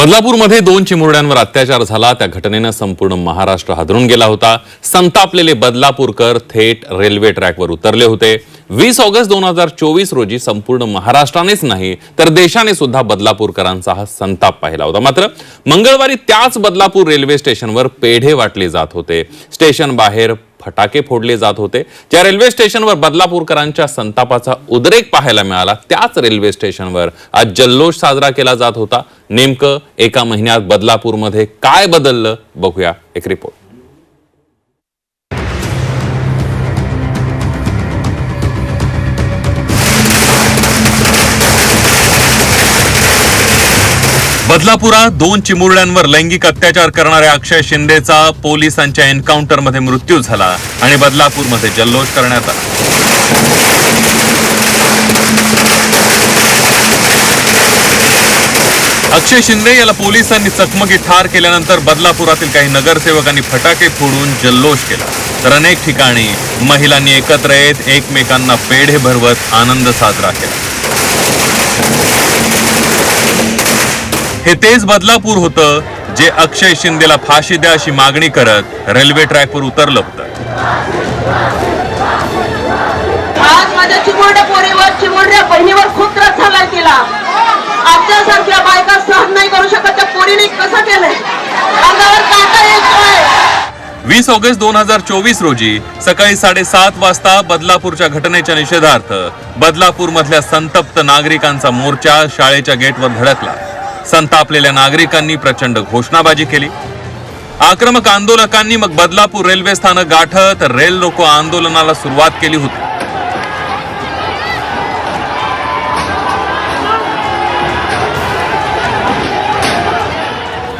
बदलापूरमध्ये दोन चिमुरड्यांवर अत्याचार झाला. त्या घटनेनं संपूर्ण महाराष्ट्र हादरून गेला होता. संतापलेले बदलापूरकर थेट रेल्वे ट्रॅकवर उतरले होते. वीस ऑगस्ट दोन हजार चोवीस रोजी संपूर्ण महाराष्ट्रानेच नाही तर देशाने सुद्धा बदलापूरकरांचा हा संताप पाहिला होता. मात्र मंगळवारी त्याच बदलापूर रेल्वे स्टेशनवर पेढे वाटले जात होते. स्टेशन बाहेर फटाके फोडले जात होते. ज्या रेल्वे स्टेशनवर बदलापूरकरांच्या संतापाचा उद्रेक पाहायला मिळाला त्याच रेल्वे स्टेशनवर आज जल्लोष साजरा केला जात होता. नेमकं एका महिन्यात बदलापूरमध्ये काय बदललं? बघूया एक रिपोर्ट बदलापुरात दोन चिमुरड्यांवर लैंगिक अत्याचार करणाऱ्या अक्षय शिंदेचा पोलिसांच्या एन्काउंटरमध्ये मृत्यू झाला आणि बदलापूरमध्ये जल्लोष करण्यात आला. अक्षय शिंदे याला पोलिसांनी चकमकी ठार केल्यानंतर बदलापुरातील काही नगरसेवकांनी फटाके फोडून जल्लोष केला. तर अनेक ठिकाणी महिलांनी एकत्र येत एकमेकांना पेढे भरवत आनंद साजरा केला. हे तेच बदलापूर होतं जे अक्षय शिंदेला फाशी द्या अशी मागणी करत रेल्वे ट्रॅकवर उतरलं होतं. आज माझ्या चिमुरड्या पोरीवर चिमुरड्या बहिणीवर खूप त्रास झालाय तिला. आमच्यासारख्या बायका सहन नाही करू शकत त्या पोरीने कसं केलंय? अंगावर काटा येतोय. वीस ऑगस्ट दोन हजार चोवीस रोजी सकाळी साडेसात वाजता बदलापूरच्या घटनेच्या निषेधार्थ बदलापूर मधल्या संतप्त नागरिकांचा मोर्चा शाळेच्या गेटवर धडकला. संतापलेल्या नागरिकांनी प्रचंड घोषणाबाजी केली. आक्रमक आंदोलकांनी मग बदलापूर रेल्वे स्थानक गाठत रेल रोको आंदोलनाला सुरुवात केली होती.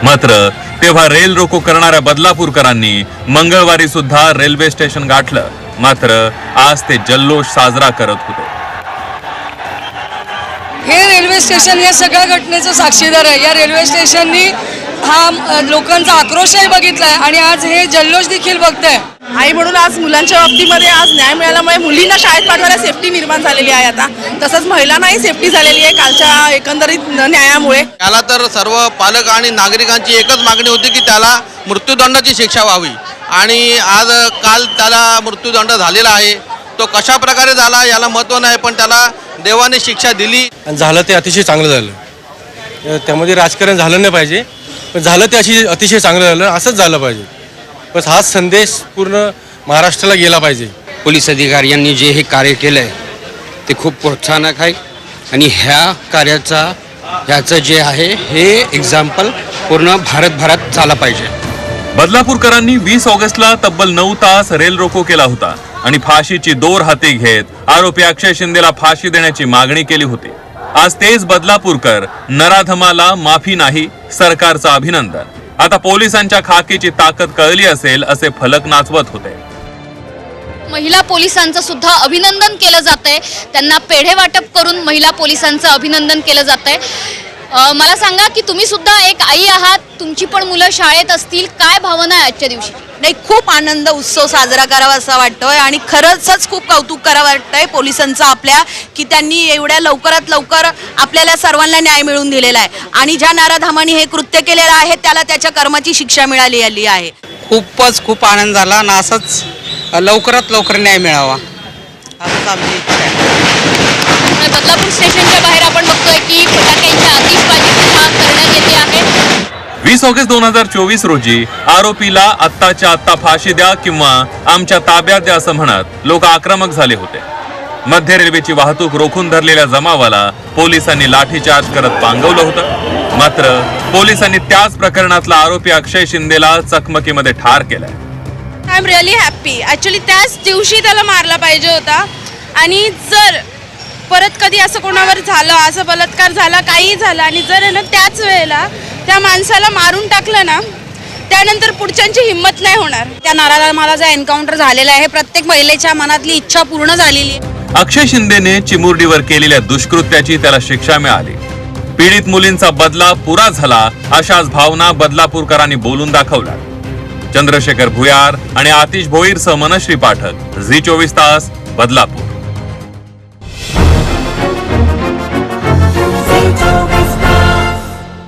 मात्र तेव्हा रेल रोको करणाऱ्या बदलापूरकरांनी मंगळवारी सुद्धा रेल्वे स्टेशन गाठलं. मात्र आज ते जल्लोष साजरा करत होते. हे रेल्वे स्टेशन या सगळ्या घटनेचं साक्षीदार आहे. या रेल्वे स्टेशननी हा लोकांचा आक्रोशही बघितलाय आणि आज हे जल्लोष देखील बघताय. आई म्हणून आज मुलांच्या बाबतीमध्ये आज न्याय मिळाल्यामुळे मुलींना शाळेत पाठवायला सेफ्टी निर्माण झालेली आहे आता. तसंच महिलांनाही सेफ्टी झालेली आहे कालच्या एकंदरीत न्यायामुळे. त्याला तर सर्व पालक आणि नागरिकांची एकच मागणी होती की त्याला मृत्यूदंडाची शिक्षा व्हावी. आणि आज काल त्याला मृत्यूदंड झालेला आहे. तो कशा प्रकारे झाला याला महत्त्व नाही पण त्याला देवाने शिक्षा दिली. आणि झालं ते अतिशय चांगलं झालं. त्यामध्ये राजकारण झालं नाही पाहिजे. पण झालं ते अशी अतिशय चांगलं झालं असंच झालं पाहिजे. बस हाच संदेश पूर्ण महाराष्ट्राला गेला पाहिजे. पोलीस अधिकाऱ्यांनी जे हे कार्य केलं आहे ते खूप प्रोत्साहनक आहे. आणि ह्या कार्याचा ह्याचं जे आहे हे एक्झाम्पल पूर्ण भारतभरात झाला पाहिजे. बदलापूरकरांनी वीस ऑगस्टला तब्बल नऊ तास रेल रोको केला होता. आणि फाशीची दोर हाती घेत आरोपी अक्षय शिंदेला फाशी देण्याची मागणी केली होती. आज तेच बदलापूरकर नराधमाला माफी नाही सरकारचं अभिनंदन. आता पोलिसांच्या खाकीची ताकद कळली असेल असे फलक नाचवत होते. महिला पोलिसांचं सुद्धा अभिनंदन केलं जात आहे त्यांना पेढे वाटप करून महिला पोलिसांचं अभिनंदन केलं जात आहे मला सांगा की तुम्ही सुद्धा एक आई आहात तुमची पण मुलं शाळेत असतील काय भावना आहे आजच्या दिवशी? नाही खूप आनंद उत्सव साजरा करावा असा वाटतोय आणि खरंच खूप कौतुक करावं वाटतंय पोलिसांचं आपल्या की त्यांनी एवढ्या लवकरात लवकर आपल्याला सर्वांना न्याय मिळवून दिलेला आहे. आणि ज्या नाराधामाने हे कृत्य केलेलं आहे त्याला त्याच्या कर्माची शिक्षा मिळाली आली आहे. खूपच खूप आनंद झाला आणि असंच लवकरात लवकर न्याय मिळावा. असंच आमची इच्छा आहे. वीस ऑगस्ट दोन हजार चोवीस रोजी आरोपीला आत्ताच्या आत्ता फाशी द्या किंवा आमच्या ताब्यात द्या असं म्हणत लोक आक्रमक झाले होते. मध्य रेल्वेची वाहतूक रोखून धरलेल्या जमावाला पोलिसांनी लाठीचार्ज करत पांगवलं होतं. मात्र पोलिसांनी त्याच प्रकरणातला आरोपी अक्षय शिंदेला चकमकीमध्ये ठार केलाय. I am really happy actually त्याच दिवशी त्याला मारला पाहिजे होता. आणि जर परत कधी असं कोणावर झालं असं बलात्कार झाला काही झालं आणि जर आहे ना त्याच वेळेला त्या माणसाला मारून टाकलं ना त्यानंतर पुढच्यांची हिंमत नाही होणार. त्या नाराधामाला जो एन्काउंटर झालेला आहे. प्रत्येक महिलेच्या मनातली इच्छा पूर्ण झालेली अक्षय शिंदेने चिमुरडीवर केलेल्या दुष्कृत्याची त्याला शिक्षा मिळाली. पीडित मुलींचा बदला पुरा झाला अशाच भावना बदलापूरकरांनी बोलून दाखवल्या. चंद्रशेखर भुयार आणि आतिश भोईरसह मनश्री पाठक झी चोवीस तास बदलापूर.